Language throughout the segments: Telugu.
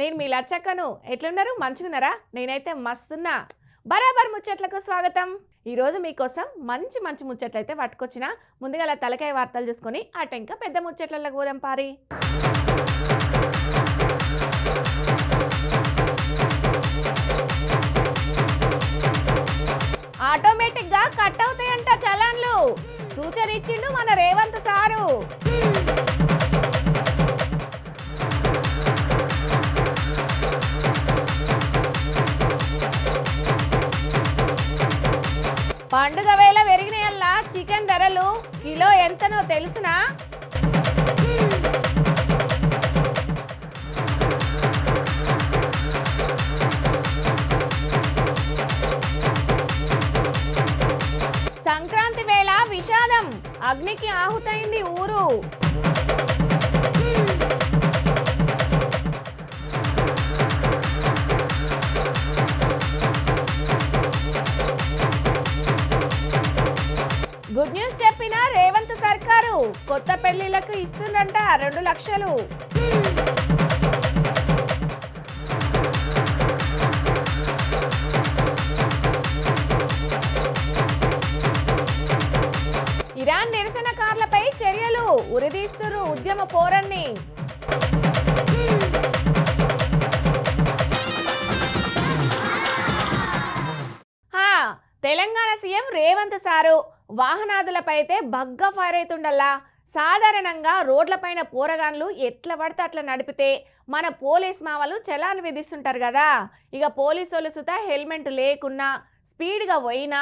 నేను మీ లచ్చక్కను. ఎట్లున్నారు? మంచిగున్నారా? నేనైతే మస్తున్నా. బరాబర్ ముచ్చట్లకు స్వాగతం. ఈరోజు మీకోసం మంచి మంచి ముచ్చట్లు అయితే పట్టుకొచ్చిన. ముందుగా తలకాయ వార్తలు చూసుకొని అటు ఇంకా పెద్ద ముచ్చట్లకు పోదాం పారి. ఆటోమేటిక్గా కట్ అవుతాయంట చలాన్లు. సూచన ఇచ్చిండు మన రేవంత్ సారు. కిలో ఎంతనో తెలుసునా? రెండు లక్షలు ఇరాన్ నిరసనకారులపై చర్యలు ఉరిదీస్తురు ఉద్యమ పోరన్ని. తెలంగాణ సీఎం రేవంత్ సారు వాహనాదులపై అయితే బగ్గ ఫైర్ అవుతుండల్లా సాధారణంగా రోడ్లపైన పోరగాన్లు ఎట్లా పడితే అట్లా నడిపితే మన పోలీస్ మావలు చలాన్ విధిస్తుంటారు కదా. ఇక పోలీసు వాళ్ళు సుత హెల్మెట్ లేకున్నా స్పీడ్గా పోయినా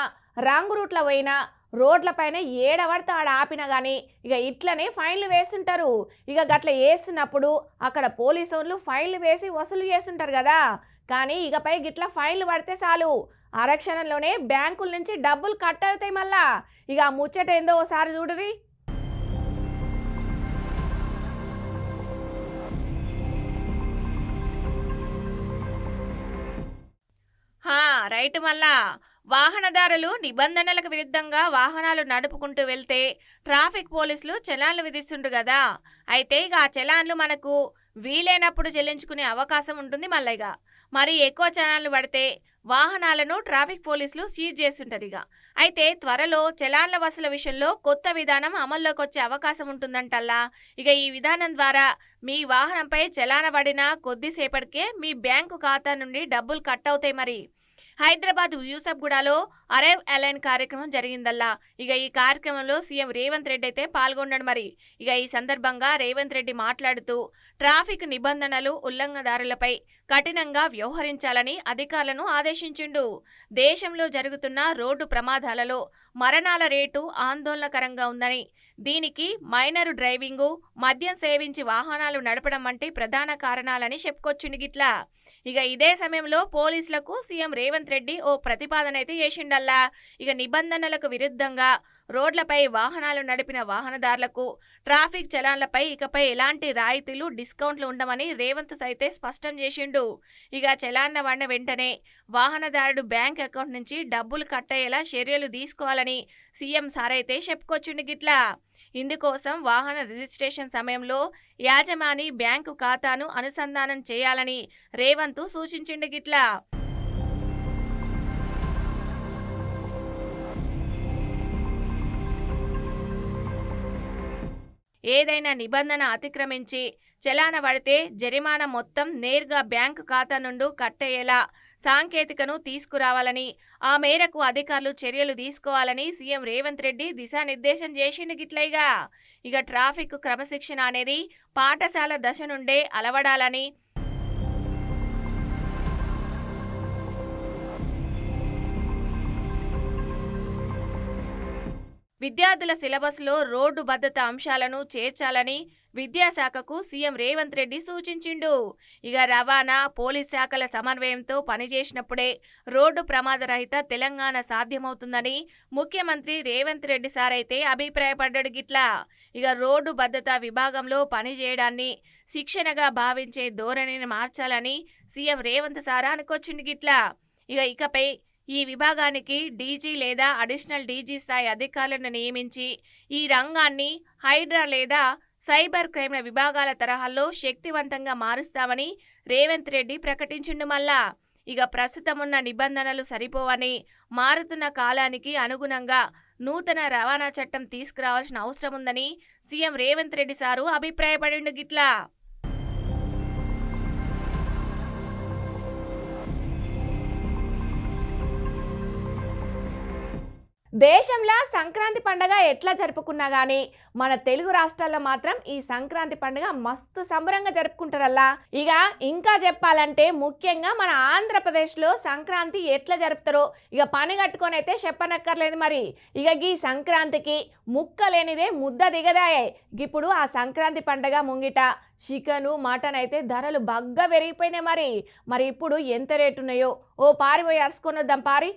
రాంగ్ రూట్లో పోయినా రోడ్లపైన ఏడవడితే ఆడ ఆపినా కానీ ఇక ఇట్లనే ఫైన్లు వేస్తుంటారు. ఇక గట్ల వేస్తున్నప్పుడు అక్కడ పోలీసు వాళ్ళు ఫైన్లు వేసి వసూలు చేస్తుంటారు కదా. కానీ ఇకపై గిట్ల ఫైన్లు పడితే చాలు. ఆరక్షణలోనే బ్యాంకుల నుంచి డబ్బులు కట్ అవుతాయి మళ్ళా. ఇక ముచ్చట ఏందో ఒకసారి చూడరి రైట్ మళ్ళా వాహనదారులు నిబంధనలకు విరుద్ధంగా వాహనాలు నడుపుకుంటూ వెళ్తే ట్రాఫిక్ పోలీసులు చలాన్లు విధిస్తుండ్రు కదా అయితే ఇక ఆ చలాన్లు మనకు వీలైనప్పుడు చెల్లించుకునే అవకాశం ఉంటుంది మళ్ళీగా మరి ఎక్కువ చలాన్లు పడితే వాహనాలను ట్రాఫిక్ పోలీసులు సీజ్ చేస్తుంటారు ఇక అయితే త్వరలో చలాన్ల వసూల విషయంలో కొత్త విధానం అమల్లోకి వచ్చే అవకాశం ఉంటుందంటల్లా. ఇక ఈ విధానం ద్వారా మీ వాహనంపై చలాన పడిన కొద్దిసేపటికే మీ బ్యాంకు ఖాతా నుండి డబ్బులు కట్ అవుతాయి మరి. హైదరాబాద్ యూసఫ్గూడలో అరైవ్ అలైన్ కార్యక్రమం జరిగిందల్లా. ఇక ఈ కార్యక్రమంలో సీఎం రేవంత్ రెడ్డి అయితే పాల్గొన్నాడు మరి. ఇక ఈ సందర్భంగా రేవంత్ రెడ్డి మాట్లాడుతూ ట్రాఫిక్ నిబంధనలు ఉల్లంఘనదారులపై కఠినంగా వ్యవహరించాలని అధికారులను ఆదేశించిండు. దేశంలో జరుగుతున్న రోడ్డు ప్రమాదాలలో మరణాల రేటు ఆందోళనకరంగా ఉందని దీనికి మైనరు డ్రైవింగు మద్యం సేవించి వాహనాలు నడపడం వంటి ప్రధాన కారణాలని చెప్పుకొచ్చిండు గిట్లా. ఇక ఇదే సమయంలో పోలీసులకు సీఎం రేవంత్ రెడ్డి ఓ ప్రతిపాదన అయితే చేసిండల్లా. ఇక నిబంధనలకు విరుద్ధంగా రోడ్లపై వాహనాలు నడిపిన వాహనదారులకు ట్రాఫిక్ చలాన్లపై ఇకపై ఎలాంటి రాయితీలు డిస్కౌంట్లు ఉండమని రేవంత్ అయితే స్పష్టం చేసిండు. ఇక చలాన్న వాడిన వెంటనే వాహనదారుడు బ్యాంక్ అకౌంట్ నుంచి డబ్బులు కట్టయ్యేలా చర్యలు తీసుకోవాలని సీఎం సారైతే చెప్పుకొచ్చిండు గిట్లా. ఇందుకోసం వాహన రిజిస్ట్రేషన్ సమయంలో యాజమాని బ్యాంకు ఖాతాను అనుసంధానం చేయాలని రేవంత్ సూచించిండు గిట్లా. ఏదైనా నిబంధన అతిక్రమించి చలాన పడితే జరిమానా మొత్తం నేరుగా బ్యాంకు ఖాతా నుండి కట్టయ్యేలా సాంకేతికను తీసుకురావాలని ఆ మేరకు అధికారులు చర్యలు తీసుకోవాలని సీఎం రేవంత్ రెడ్డి దిశానిర్దేశం చేసిండు గిట్లయిగా. ఇక ట్రాఫిక్ క్రమశిక్షణ అనేది పాఠశాల దశ నుండే అలవడాలని. విద్యార్థుల సిలబస్లో రోడ్డు భద్రత అంశాలను చేర్చాలని విద్యాశాఖకు సీఎం రేవంత్ రెడ్డి సూచించిండు. ఇక రవాణా పోలీస్ శాఖల సమన్వయంతో పనిచేసినప్పుడే రోడ్డు ప్రమాదరహిత తెలంగాణ సాధ్యమవుతుందని ముఖ్యమంత్రి రేవంత్ రెడ్డి సార్ అయితే అభిప్రాయపడ్డాడు గిట్లా. ఇక రోడ్డు భద్రత విభాగంలో పనిచేయడాన్ని శిక్షణగా భావించే ధోరణిని మార్చాలని సీఎం రేవంత్ సారా అనుకొచ్చిండు గిట్లా. ఇక ఇకపై ఈ విభాగానికి డీజీ లేదా అడిషనల్ డీజీ స్థాయి అధికారులను నియమించి ఈ రంగాన్ని హైడ్రా లేదా సైబర్ క్రైమ్ల విభాగాల తరహాల్లో శక్తివంతంగా మారుస్తామని రేవంత్ రెడ్డి ప్రకటించిండు మళ్ళా. ఇక ప్రస్తుతం ఉన్న నిబంధనలు సరిపోవని మారుతున్న కాలానికి అనుగుణంగా నూతన రవాణా చట్టం తీసుకురావాల్సిన అవసరం ఉందని సీఎం రేవంత్ రెడ్డి సారు అభిప్రాయపడిండు గిట్లా. దేశంలో సంక్రాంతి పండగ ఎట్లా జరుపుకున్నా గానీ మన తెలుగు రాష్ట్రాల్లో మాత్రం ఈ సంక్రాంతి పండుగ మస్తు సంబరంగా జరుపుకుంటారల్లా. ఇక ఇంకా చెప్పాలంటే ముఖ్యంగా మన ఆంధ్రప్రదేశ్లో సంక్రాంతి ఎట్లా జరుపుతారో ఇక పని కట్టుకొని అయితే చెప్పనక్కర్లేదు మరి. ఇక ఈ సంక్రాంతికి ముక్క లేనిదే ముద్ద దిగదాయే. ఇప్పుడు ఆ సంక్రాంతి పండగ ముంగిట చికెను మటన్ అయితే ధరలు బాగా పెరిగిపోయినాయి మరి. మరి ఇప్పుడు ఎంత రేటు ఉన్నాయో ఓ పారి పోయి వద్దాం పారి.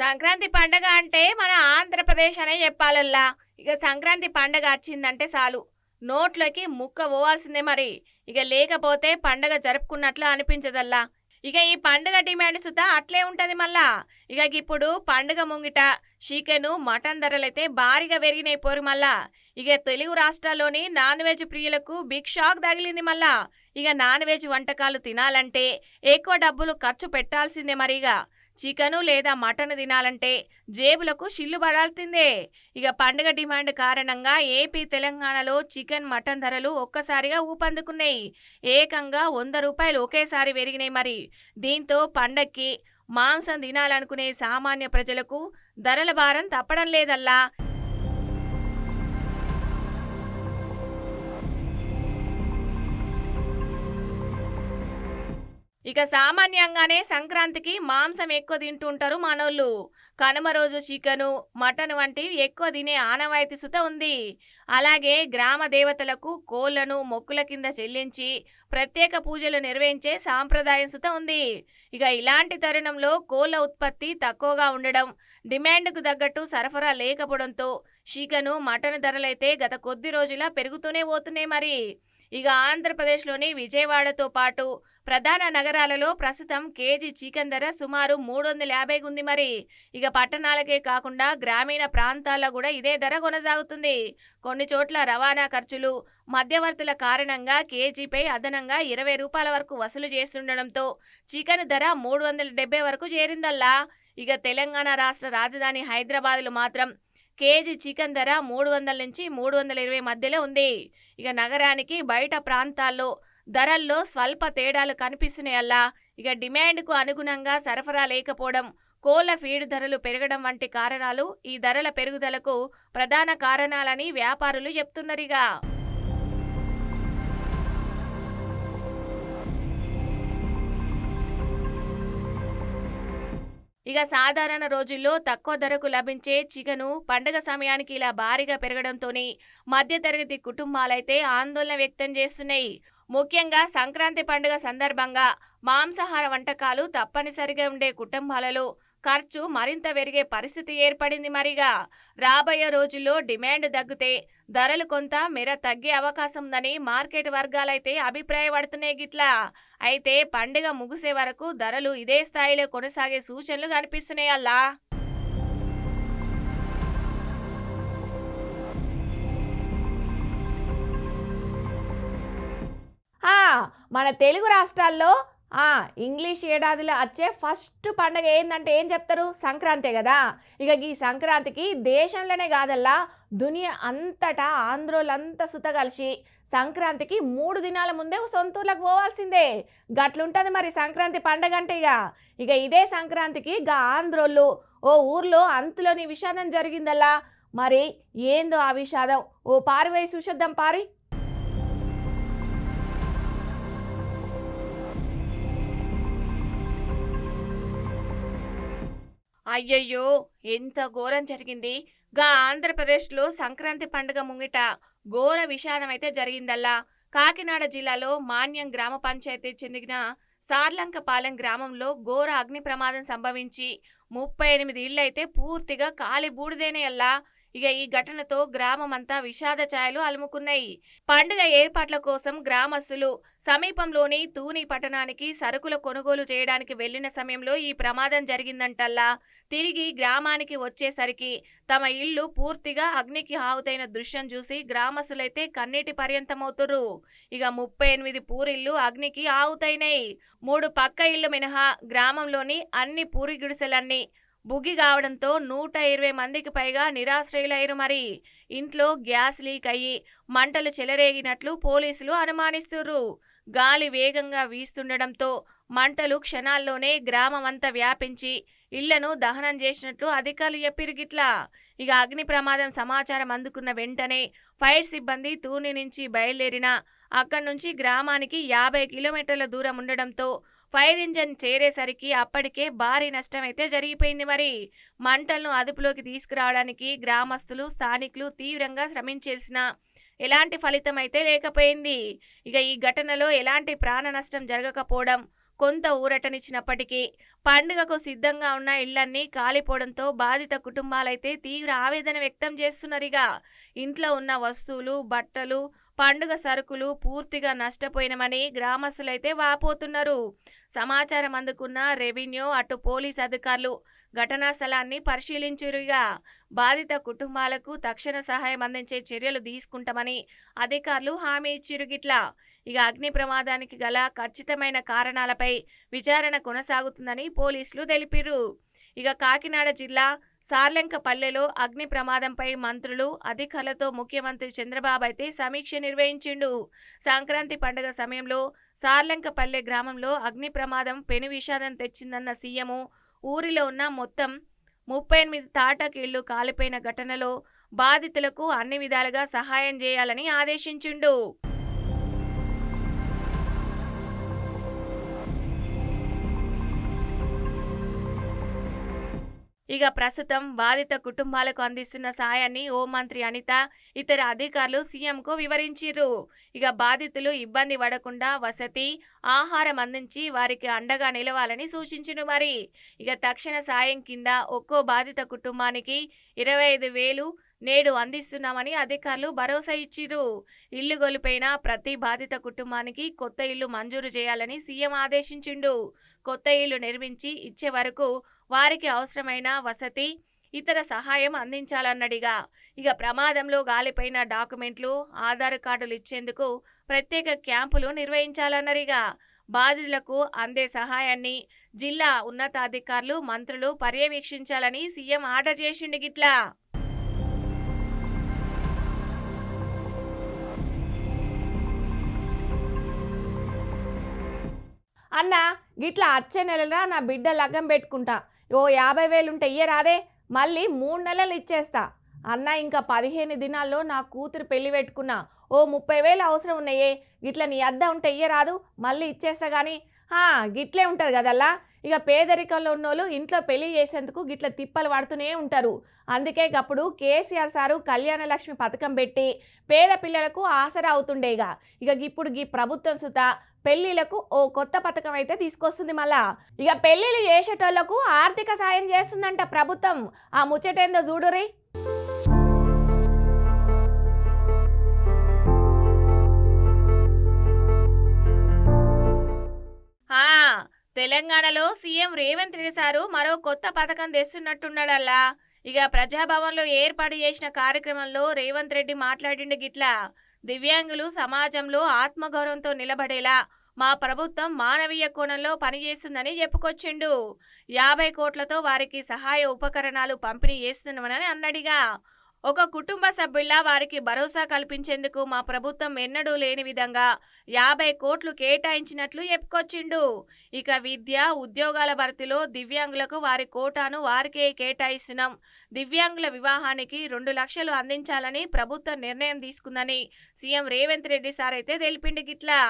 సంక్రాంతి పండగ అంటే మన ఆంధ్రప్రదేశ్ అనే చెప్పాలల్లా. ఇక సంక్రాంతి పండగ వచ్చిందంటే చాలు. నోట్లోకి ముక్క పోవాల్సిందే మరి. ఇక లేకపోతే పండగ జరుపుకున్నట్లు అనిపించదల్లా. ఇక ఈ పండుగ డిమాండ్ సుతా అట్లే ఉంటుంది మళ్ళా. ఇక ఇప్పుడు పండుగ ముంగిట చికెను మటన్ ధరలైతే భారీగా పెరిగినాయి పోరు మళ్ళా. ఇక తెలుగు రాష్ట్రాల్లోని నాన్ వెజ్ ప్రియులకు బిగ్ షాక్ తగిలింది మళ్ళా. ఇక నాన్ వెజ్ వంటకాలు తినాలంటే ఎక్కువ డబ్బులు ఖర్చు పెట్టాల్సిందే మరిగా చికెను లేదా మటన్ తినాలంటే జేబులకు షిల్లు పడాల్సిందే. ఇక పండుగ డిమాండ్ కారణంగా ఏపీ తెలంగాణలో చికెన్ మటన్ ధరలు ఒక్కసారిగా ఊపందుకున్నాయి. ఏకంగా వంద రూపాయలు ఒకేసారి పెరిగినాయి మరి. దీంతో పండక్కి మాంసం తినాలనుకునే సామాన్య ప్రజలకు ధరల భారం తప్పడం లేదల్లా. ఇక సామాన్యంగానే సంక్రాంతికి మాంసం ఎక్కువ తింటుంటారు మనోళ్ళు. కనుమ రోజు చికెను మటన్ వంటివి ఎక్కువ తినే ఆనవాయితీ సుత ఉంది. అలాగే గ్రామ దేవతలకు కోళ్ళను మొక్కుల కింద చెల్లించి ప్రత్యేక పూజలు నిర్వహించే సాంప్రదాయం సుత ఉంది. ఇక ఇలాంటి తరుణంలో కోళ్ళ ఉత్పత్తి తక్కువగా ఉండడం డిమాండ్కు తగ్గట్టు సరఫరా లేకపోవడంతో చికెను మటన్ ధరలైతే గత కొద్ది రోజులా పెరుగుతూనే పోతున్నాయి మరి. ఇక ఆంధ్రప్రదేశ్లోని విజయవాడతో పాటు ప్రధాన నగరాలలో ప్రస్తుతం కేజీ చికెన్ ధర సుమారు మూడు వందల యాభైకి ఉంది మరి. ఇక పట్టణాలకే కాకుండా గ్రామీణ ప్రాంతాల్లో కూడా ఇదే ధర కొనసాగుతుంది. కొన్ని చోట్ల రవాణా ఖర్చులు మధ్యవర్తుల కారణంగా కేజీపై అదనంగా ఇరవై రూపాయల వరకు వసూలు చేస్తుండడంతో చికెన్ ధర మూడు వందల డెబ్బై వరకు చేరిందల్లా. ఇక తెలంగాణ రాష్ట్ర రాజధాని హైదరాబాద్లో మాత్రం కేజీ చికెన్ ధర మూడు వందల నుంచి మూడు వందల ఇరవై మధ్యలో ఉంది. ఇక నగరానికి బయట ప్రాంతాల్లో ధరల్లో స్వల్ప తేడాలు కనిపిస్తున్నాయల్లా. ఇక డిమాండ్కు అనుగుణంగా సరఫరా లేకపోవడం కోళ్ళ ఫీడ్ ధరలు పెరగడం వంటి కారణాలు ఈ ధరల పెరుగుదలకు ప్రధాన కారణాలని వ్యాపారులు చెప్తున్నరిగా. ఇక సాధారణ రోజుల్లో తక్కువ ధరకు లభించే చికెను పండగ సమయానికి ఇలా భారీగా పెరగడంతోని మధ్యతరగతి కుటుంబాలైతే ఆందోళన వ్యక్తం చేస్తున్నాయి. ముఖ్యంగా సంక్రాంతి పండుగ సందర్భంగా మాంసాహార వంటకాలు తప్పనిసరిగా ఉండే కుటుంబాలలో ఖర్చు మరింత పెరిగే పరిస్థితి ఏర్పడింది మరిగా. రాబోయే రోజుల్లో డిమాండ్ తగ్గితే ధరలు కొంత మేర తగ్గే అవకాశం ఉందని మార్కెట్ వర్గాలైతే అభిప్రాయపడుతున్నాయి గిట్లా. అయితే పండుగ ముగిసే వరకు ధరలు ఇదే స్థాయిలో కొనసాగే సూచనలు కనిపిస్తున్నాయి అల్లా. మన తెలుగు రాష్ట్రాల్లో ఇంగ్లీష్ ఏడాదిలో వచ్చే ఫస్ట్ పండగ ఏంటంటే ఏం చెప్తారు? సంక్రాంతి కదా. ఇక ఈ సంక్రాంతికి దేశంలోనే కాదల్లా దునియా అంతటా ఆంధ్రోలంతా సుత కలిసి సంక్రాంతికి మూడు దినాల ముందే సొంతూర్లకు పోవాల్సిందే. గట్లుంటుంది మరి సంక్రాంతి పండగ అంటే ఇక. ఇక ఇదే సంక్రాంతికి ఇక ఆంధ్రోళ్ళు ఓ ఊర్లో అంతులోని విషాదం జరిగిందల్లా. మరి ఏందో ఆ విషాదం? ఓ పారివై వేసి పారి అయ్యయ్యో ఎంత ఘోరం జరిగింది. గా ఆంధ్రప్రదేశ్లో సంక్రాంతి పండుగ ముంగిట ఘోర విషాదమైతే జరిగిందల్లా. కాకినాడ జిల్లాలో మాన్యం గ్రామ పంచాయతీ చెందిన సార్లంకపాలెం గ్రామంలో ఘోర అగ్ని ప్రమాదం సంభవించి ముప్పై ఎనిమిది ఇళ్ళైతే పూర్తిగా కాలి బూడిదేనే అల్లా ఇక ఈ ఘటనతో గ్రామం అంతా విషాద ఛాయలు అలుముకున్నాయి. పండుగ ఏర్పాట్ల కోసం గ్రామస్తులు సమీపంలోని తూని పట్టణానికి సరుకుల కొనుగోలు చేయడానికి వెళ్ళిన సమయంలో ఈ ప్రమాదం జరిగిందంటల్లా. తిరిగి గ్రామానికి వచ్చేసరికి తమ ఇల్లు పూర్తిగా అగ్నికి ఆహుతైన దృశ్యం చూసి గ్రామస్తులైతే కన్నీటి పర్యంతమవుతుర్రు. ఇక ముప్పై ఎనిమిది పూరిళ్ళు అగ్నికి ఆవుతైనాయి. మూడు పక్క ఇళ్ళు మినహా గ్రామంలోని అన్ని పూరి గుడిసెలన్నీ బుగ్గి కావడంతో నూట ఇరవై మందికి పైగా నిరాశ్రయులయ్యారు మరి. ఇంట్లో గ్యాస్ లీక్ అయ్యి మంటలు చెలరేగినట్లు పోలీసులు అనుమానిస్తుర్రు. గాలి వేగంగా వీస్తుండడంతో మంటలు క్షణాల్లోనే గ్రామం అంతా వ్యాపించి ఇళ్ళను దహనం చేసినట్లు అధికారులు చెప్పిరు గిట్లా. ఇక అగ్ని ప్రమాదం సమాచారం అందుకున్న వెంటనే ఫైర్ సిబ్బంది తూని నుంచి బయలుదేరిన అక్కడి నుంచి గ్రామానికి యాభై కిలోమీటర్ల దూరం ఉండడంతో ఫైర్ ఇంజన్ చేరేసరికి అప్పటికే భారీ నష్టం అయితే జరిగిపోయింది మరి. మంటలను అదుపులోకి తీసుకురావడానికి గ్రామస్తులు స్థానికులు తీవ్రంగా శ్రమించేసిన ఎలాంటి ఫలితం అయితే లేకపోయింది. ఇక ఈ ఘటనలో ఎలాంటి ప్రాణ నష్టం జరగకపోవడం కొంత ఊరటనిచ్చినప్పటికీ పండుగకు సిద్ధంగా ఉన్న ఇళ్ళన్నీ కాలిపోవడంతో బాధిత కుటుంబాలైతే తీవ్ర ఆవేదన వ్యక్తం చేస్తున్నారిగా ఇంట్లో ఉన్న వస్తువులు బట్టలు పండుగ సరుకులు పూర్తిగా నష్టపోయినమని గ్రామస్తులైతే వాపోతున్నారు. సమాచారం అందుకున్న రెవెన్యూ అటు పోలీస్ అధికారులు ఘటనా స్థలాన్ని పరిశీలించురుగా బాధిత కుటుంబాలకు తక్షణ సహాయం అందించే చర్యలు తీసుకుంటామని అధికారులు హామీ ఇచ్చిరు గిట్లా. ఇక అగ్ని ప్రమాదానికి గల ఖచ్చితమైన కారణాలపై విచారణ కొనసాగుతుందని పోలీసులు తెలిపారు. ఇక కాకినాడ జిల్లా సార్లెంకపల్లెలో అగ్ని ప్రమాదంపై మంత్రులు అధికారులతో ముఖ్యమంత్రి చంద్రబాబు అయితే సమీక్ష నిర్వహించిండు. సంక్రాంతి పండుగ సమయంలో సార్లెంకపల్లె గ్రామంలో అగ్ని ప్రమాదం పెను విషాదం తెచ్చిందన్న సీఎం ఊరిలో ఉన్న మొత్తం ముప్పై ఎనిమిది తాటాకి ఇళ్ళు కాలిపోయిన ఘటనలో బాధితులకు అన్ని విధాలుగా సహాయం చేయాలని ఆదేశించిండు. ఇక ప్రస్తుతం బాధిత కుటుంబాలకు అందిస్తున్న సాయాన్ని హోంమంత్రి అనిత ఇతర అధికారులు సీఎంకు వివరించారు ఇక బాధితులు ఇబ్బంది పడకుండా వసతి ఆహారం అందించి వారికి అండగా నిలవాలని సూచించిన మరి. ఇక తక్షణ సాయం కింద ఒక్కో బాధిత కుటుంబానికి ఇరవై ఐదు వేలు నేడు అందిస్తున్నామని అధికారులు భరోసా ఇచ్చిర్రు. ఇల్లు గొలిపోయిన ప్రతి బాధిత కుటుంబానికి కొత్త ఇల్లు మంజూరు చేయాలని సీఎం ఆదేశించిండు. కొత్త ఇల్లు నిర్మించి ఇచ్చే వరకు వారికి అవసరమైన వసతి ఇతర సహాయం అందించాలన్నడిగా. ఇక ప్రమాదంలో గాలిపోయిన డాక్యుమెంట్లు ఆధార్ కార్డులు ఇచ్చేందుకు ప్రత్యేక క్యాంపులు నిర్వహించాలన్నరిగా. బాధితులకు అందే సహాయాన్ని జిల్లా ఉన్నతాధికారులు మంత్రులు పర్యవేక్షించాలని సీఎం ఆర్డర్ చేసిండు గిట్లా. అన్న గిట్లా అచ్చే నెలలా నా బిడ్డ లగ్గం పెట్టుకుంటా. ఓ యాభై వేలు ఉంటే ఇయ్యరాదే మళ్ళీ మూడు నెలలు ఇచ్చేస్తా. అన్న ఇంకా పదిహేను దినాల్లో నా కూతురు పెళ్ళి పెట్టుకున్నా ఓ ముప్పై వేలు అవసరం ఉన్నాయే ఇట్లా నీ అద్ద ఉంటే ఇయ్యరాదు మళ్ళీ ఇచ్చేస్తా కానీ గిట్లే ఉంటుంది కదల్లా? ఇక పేదరికంలో ఉన్నోళ్ళు ఇంట్లో పెళ్ళి చేసేందుకు గిట్ల తిప్పలు పడుతూనే ఉంటారు. అందుకే అప్పుడు కేసీఆర్ సారు కళ్యాణ లక్ష్మి పథకం పెట్టి పేద పిల్లలకు ఆసరా అవుతుండేగా ఇక ఇప్పుడు ఈ ప్రభుత్వం సుత పెళ్ళిలకు ఓ కొత్త పథకం అయితే తీసుకొస్తుంది మళ్ళా. ఇక పెళ్ళిళ్ళు చేసేటోళ్ళకు ఆర్థిక సాయం చేస్తుందంట ప్రభుత్వం. ఆ ముచ్చటేందో చూడురి తెలంగాణలో సీఎం రేవంత్ రెడ్డి సారు మరో కొత్త పథకం తెస్తున్నట్టున్నాడల్లా. ఇక ప్రజాభవన్లో ఏర్పాటు చేసిన కార్యక్రమంలో రేవంత్ రెడ్డి మాట్లాడిండు గిట్లా. దివ్యాంగులు సమాజంలో ఆత్మగౌరవంతో నిలబడేలా మా ప్రభుత్వం మానవీయ కోణంలో పనిచేస్తుందని చెప్పుకొచ్చిండు. యాభై కోట్లతో వారికి సహాయ ఉపకరణాలు పంపిణీ చేస్తున్నామని అన్నడిగా. ఒక కుటుంబ సభ్యుల్లా వారికి భరోసా కల్పించేందుకు మా ప్రభుత్వం ఎన్నడూ లేని విధంగా యాభై కోట్లు కేటాయించినట్లు చెప్పుకొచ్చిండు. ఇక విద్య ఉద్యోగాల భర్తీలో దివ్యాంగులకు వారి కోటాను వారికే కేటాయిస్తున్నాం. దివ్యాంగుల వివాహానికి రెండు లక్షలు అందించాలని ప్రభుత్వం నిర్ణయం తీసుకుందని సీఎం రేవంత్ రెడ్డి సార్ అయితే తెలిపిండు గిట్లా.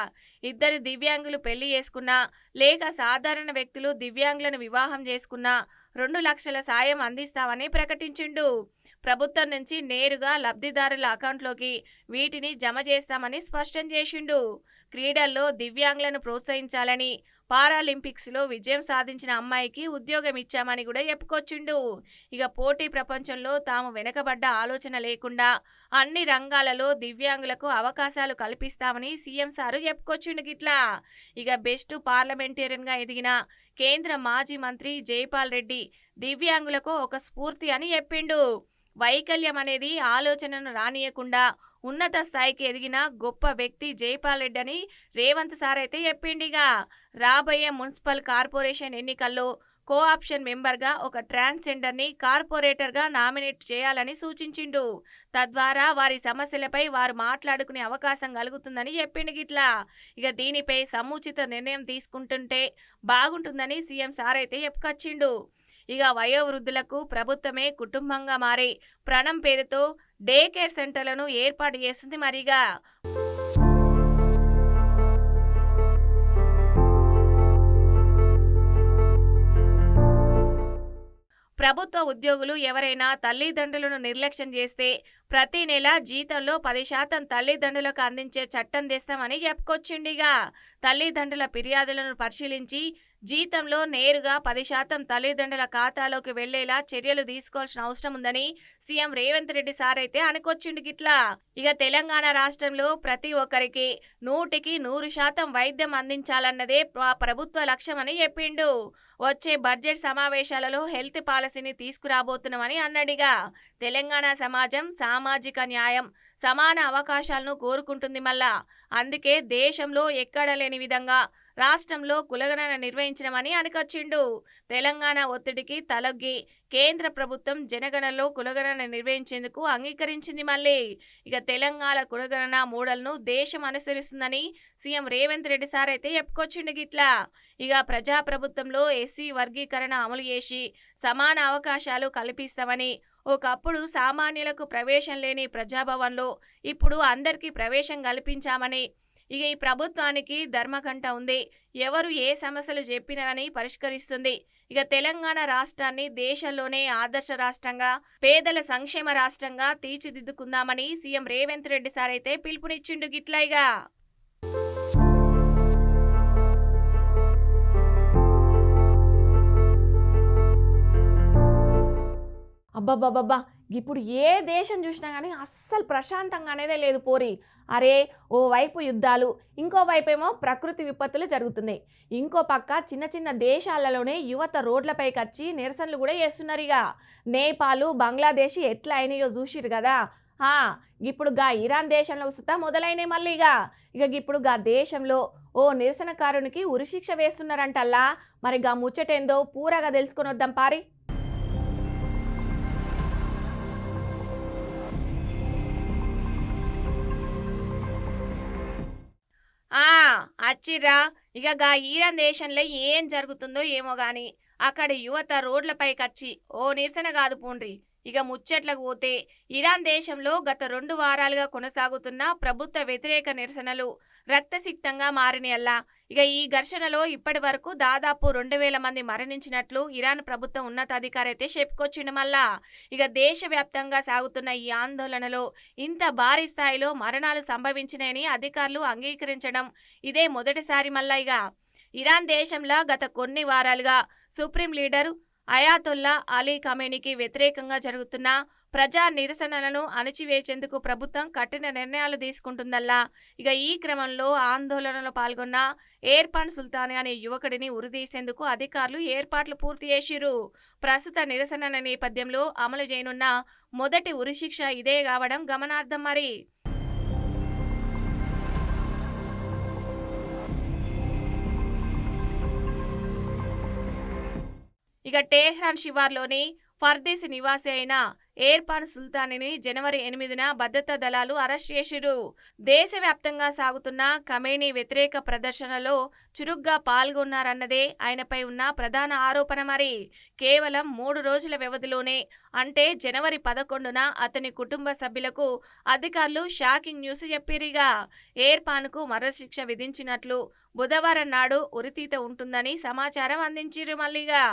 ఇద్దరు దివ్యాంగులు పెళ్ళి చేసుకున్నా లేక సాధారణ వ్యక్తులు దివ్యాంగులను వివాహం చేసుకున్నా రెండు లక్షల సాయం అందిస్తామని ప్రకటించిండు. ప్రభుత్వం నుంచి నేరుగా లబ్ధిదారుల అకౌంట్లోకి వీటిని జమ చేస్తామని స్పష్టం చేసిండు. క్రీడల్లో దివ్యాంగులను ప్రోత్సహించాలని పారాలింపిక్స్లో విజయం సాధించిన అమ్మాయికి ఉద్యోగం ఇచ్చామని కూడా చెప్పుకొచ్చిండు. ఇక పోటీ ప్రపంచంలో తాము వెనకబడ్డ ఆలోచన లేకుండా అన్ని రంగాలలో దివ్యాంగులకు అవకాశాలు కల్పిస్తామని సీఎం సారు చెప్పుకొచ్చిండు గిట్లా. ఇక బెస్ట్ పార్లమెంటేరియన్గా ఎదిగిన కేంద్ర మాజీ మంత్రి జైపాల్ రెడ్డి దివ్యాంగులకు ఒక స్ఫూర్తి అని చెప్పిండు. వైకల్యం అనేది ఆలోచనను రానియకుండా ఉన్నత స్థాయికి ఎదిగిన గొప్ప వ్యక్తి జైపాల్ రెడ్డి అని రేవంత్ సార్ అయితే చెప్పిండిగా. రాబోయే మున్సిపల్ కార్పొరేషన్ ఎన్నికల్లో కో ఆప్షన్ మెంబర్గా ఒక ట్రాన్స్జెండర్ని కార్పొరేటర్గా నామినేట్ చేయాలని సూచించిండు. తద్వారా వారి సమస్యలపై వారు మాట్లాడుకునే అవకాశం కలుగుతుందని చెప్పిండు గిట్లా. ఇక దీనిపై సముచిత నిర్ణయం తీసుకుంటుంటే బాగుంటుందని సీఎం సార్ అయితే చెప్పుకొచ్చిండు. ఇక వయోవృద్ధులకు ప్రభుత్వమే కుటుంబంగా మారి ప్రణం పేరుతో డే కేర్ సెంటర్లను ఏర్పాటు చేస్తుంది మరిగా ప్రభుత్వ ఉద్యోగులు ఎవరైనా తల్లిదండ్రులను నిర్లక్ష్యం చేస్తే ప్రతి నెల జీతంలో పది శాతం తల్లిదండ్రులకు అందించే చట్టం తెస్తామని చెప్పుకొచ్చిండిగా తల్లిదండ్రుల ఫిర్యాదులను పరిశీలించి జీతంలో నేరుగా పది శాతం తల్లిదండ్రుల ఖాతాలోకి వెళ్ళేలా చర్యలు తీసుకోవాల్సిన అవసరం ఉందని సీఎం రేవంత్ రెడ్డి సార్ అయితే అనుకొచ్చిండు గిట్లా. ఇక తెలంగాణ రాష్ట్రంలో ప్రతి ఒక్కరికి నూటికి నూరు శాతం వైద్యం అందించాలన్నదే ప్రభుత్వ లక్ష్యమని చెప్పిండు. వచ్చే బడ్జెట్ సమావేశాలలో హెల్త్ పాలసీని తీసుకురాబోతున్నామని అన్నాడిగా తెలంగాణ సమాజం సామాజిక న్యాయం సమాన అవకాశాలను కోరుకుంటుంది మళ్ళా. అందుకే దేశంలో ఎక్కడ లేని విధంగా రాష్ట్రంలో కులగణన నిర్వహించడమని అనుకొచ్చిండు. తెలంగాణ ఒత్తిడికి తలొగ్గి కేంద్ర ప్రభుత్వం జనగణనలో కులగణన నిర్వహించేందుకు అంగీకరించింది మళ్ళీ. ఇక తెలంగాణ కులగణన మోడల్ను దేశం అనుసరిస్తుందని సీఎం రేవంత్ రెడ్డి సార్ అయితే చెప్పుకొచ్చిండు గిట్లా. ఇక ప్రజాప్రభుత్వంలో ఎస్సీ వర్గీకరణ అమలు చేసి సమాన అవకాశాలు కల్పిస్తామని ఒకప్పుడు సామాన్యులకు ప్రవేశం లేని ప్రజాభవన్లో ఇప్పుడు అందరికీ ప్రవేశం కల్పించామని ఇక ఈ ప్రభుత్వానికి ధర్మకంట ఉంది. ఎవరు ఏ సమస్యలు చెప్పినారని పరిష్కరిస్తుంది. ఇక తెలంగాణ రాష్ట్రాన్ని దేశంలోనే ఆదర్శ రాష్ట్రంగా పేదల సంక్షేమ రాష్ట్రంగా తీర్చిదిద్దుకుందామని సీఎం రేవంత్ రెడ్డి సార్ అయితే పిలుపునిచ్చిండు గిట్లయిగా అబ్బబ్బబ్బబ్బా. ఇప్పుడు ఏ దేశం చూసినా కానీ అస్సలు ప్రశాంతంగా అనేదే లేదు పోరి. అరే ఓ వైపు యుద్ధాలు ఇంకో వైపు ఏమో ప్రకృతి విపత్తులు జరుగుతున్నాయి. ఇంకో పక్క చిన్న చిన్న దేశాలలోనే యువత రోడ్లపైకి వచ్చి నిరసనలు కూడా చేస్తున్నారు ఇక నేపాలు బంగ్లాదేశ్ ఎట్లా అయినాయో చూసిరు కదా. ఇప్పుడు గా ఇరాన్ దేశంలో సుతా మొదలైనవి మళ్ళీ ఇక ఇక ఇప్పుడు గా దేశంలో ఓ నిరసనకారునికి ఉరిశిక్ష వేస్తున్నారంటల్లా. మరి గా ముచ్చటేందో పూరగా తెలుసుకొని వద్దాం పారి. అచ్చిర్రా ఇక గా ఈరాన్ దేశంలో ఏం జరుగుతుందో ఏమో గాని అక్కడ యువత రోడ్లపైకి వచ్చి ఓ నిరసన కాదు పోండ్రి. ఇక ముచ్చట్లకు పోతే ఇరాన్ దేశంలో గత రెండు వారాలుగా కొనసాగుతున్న ప్రభుత్వ వ్యతిరేక నిరసనలు రక్తసిక్తంగా మారినయల్లా. ఇక ఈ ఘర్షణలో ఇప్పటి వరకు దాదాపు రెండు వేల మంది మరణించినట్లు ఇరాన్ ప్రభుత్వం ఉన్నతాధికారి అయితే చెప్పుకొచ్చిండు మళ్ళా. ఇక దేశవ్యాప్తంగా సాగుతున్న ఈ ఆందోళనలో ఇంత భారీ స్థాయిలో మరణాలు సంభవించినాయని అధికారులు అంగీకరించడం ఇదే మొదటిసారి మళ్ళా ఇక. ఇరాన్ దేశంలో గత కొన్ని వారాలుగా సుప్రీం లీడర్ అయాతుల్లా అలీ కమేనీకి వ్యతిరేకంగా జరుగుతున్న ప్రజా నిరసనలను అణిచివేసేందుకు ప్రభుత్వం కఠిన నిర్ణయాలు తీసుకుంటుందల్లా. ఇక ఈ క్రమంలో ఆందోళనలో పాల్గొన్న ఏర్పాన్ సుల్తాన్ అనే యువకుడిని ఉరిదీసేందుకు అధికారులు ఏర్పాట్లు పూర్తి చేసిరు ప్రస్తుత నిరసన నేపథ్యంలో అమలు చేయనున్న మొదటి ఉరిశిక్ష ఇదే కావడం గమనార్థం మరి. ఇక టెహ్రాన్ శివార్లోని ఫర్దీస్ నివాసి అయిన ఏర్పాన్ సుల్తానిని జనవరి ఎనిమిదిన భద్రతా దళాలు అరెస్ట్ చేసిరు. దేశవ్యాప్తంగా సాగుతున్న కమేనీ వ్యతిరేక ప్రదర్శనలో చురుగ్గా పాల్గొన్నారన్నదే ఆయనపై ఉన్న ప్రధాన ఆరోపణ మరి. కేవలం మూడు రోజుల వ్యవధిలోనే అంటే జనవరి పదకొండున అతని కుటుంబ సభ్యులకు అధికారులు షాకింగ్ న్యూస్ చెప్పిరిగా. ఏర్పాన్కు మరణశిక్ష విధించినట్లు బుధవారం నాడు ఉరితీత ఉంటుందని సమాచారం అందించిరు మళ్ళీగా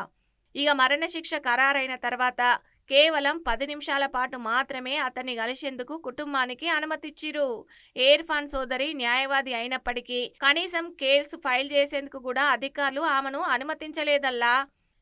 ఇక మరణశిక్ష ఖరారైన తర్వాత కేవలం పది నిమిషాల పాటు మాత్రమే అతన్ని కలిసేందుకు కుటుంబానికి అనుమతిచ్చిరు. ఇర్ఫాన్ సోదరి న్యాయవాది అయినప్పటికీ కనీసం కేసు ఫైల్ చేసేందుకు కూడా అధికారులు ఆమెను అనుమతించలేదల్లా.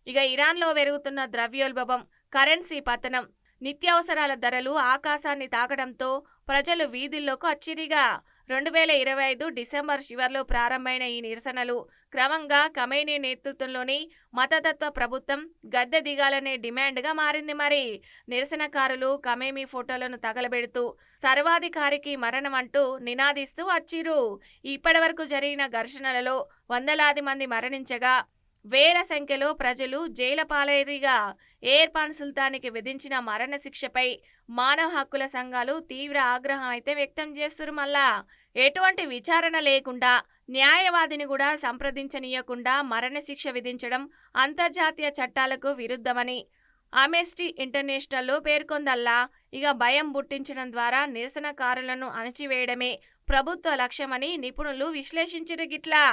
ఇక ఇరాన్లో పెరుగుతున్న ద్రవ్యోల్బణం కరెన్సీ పతనం నిత్యావసరాల ధరలు ఆకాశాన్ని తాకడంతో ప్రజలు వీధుల్లోకి వచ్చిరిగా. రెండు వేల ఇరవై ఐదు డిసెంబర్ చివర్లో ప్రారంభమైన ఈ నిరసనలు క్రమంగా కమేనీ నేతృత్వంలోని మతతత్వ ప్రభుత్వం గద్దె దిగాలనే డిమాండ్గా మారింది మరి. నిరసనకారులు కమేమీ ఫోటోలను తగలబెడుతూ సర్వాధికారికి మరణం అంటూ నినాదిస్తూ వచ్చిరు ఇప్పటివరకు జరిగిన ఘర్షణలలో వందలాది మంది మరణించగా వేల సంఖ్యలో ప్రజలు జైలపాలేరిగా ఏర్పాన్ సుల్తానికి విధించిన మరణశిక్షపై మానవ హక్కుల సంఘాలు తీవ్ర ఆగ్రహం అయితే వ్యక్తం చేస్తున్నారు మళ్ళా. ఎటువంటి విచారణ లేకుండా న్యాయవాదిని కూడా సంప్రదించనీయకుండా మరణశిక్ష విధించడం అంతర్జాతీయ చట్టాలకు విరుద్ధమని అమెస్టీ ఇంటర్నేషనల్లో పేర్కొందల్లా ఇక భయం పుట్టించడం ద్వారా నిరసనకారులను అణచివేయడమే ప్రభుత్వ లక్ష్యమని నిపుణులు విశ్లేషించిరు గిట్లా.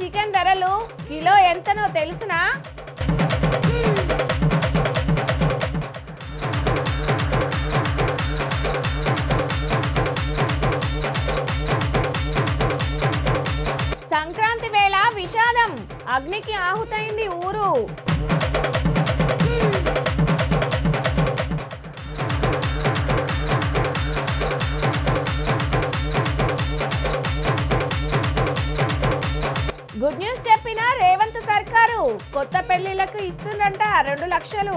చికెన్ ధరలు కిలో ఎంతనో తెలుసునా? ఇస్తుందంట రెండు లక్షలు.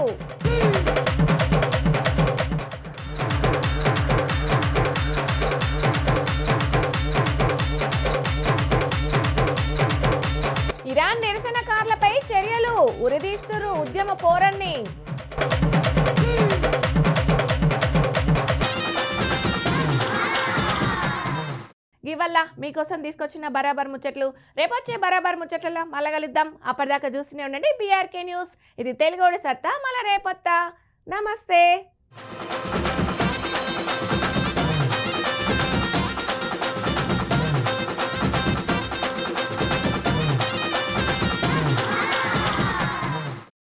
ఇరాన్ నిరసనకారులపై చర్యలు. ఉరిదీస్తున్నారు ఉద్యమ పోరన్ని. వల్ల మీకోసం తీసుకొచ్చిన బరాబర్ ముచ్చట్లు. రేపొచ్చే బరాబర్ ముచ్చట్లలో మళ్ళా కలుద్దాం. అప్పటిదాకా చూస్తూనే ఉండండి బీఆర్కే న్యూస్ ఇది తెలుగు సత్తా మళ్ళా రేపొత్తా. నమస్తే.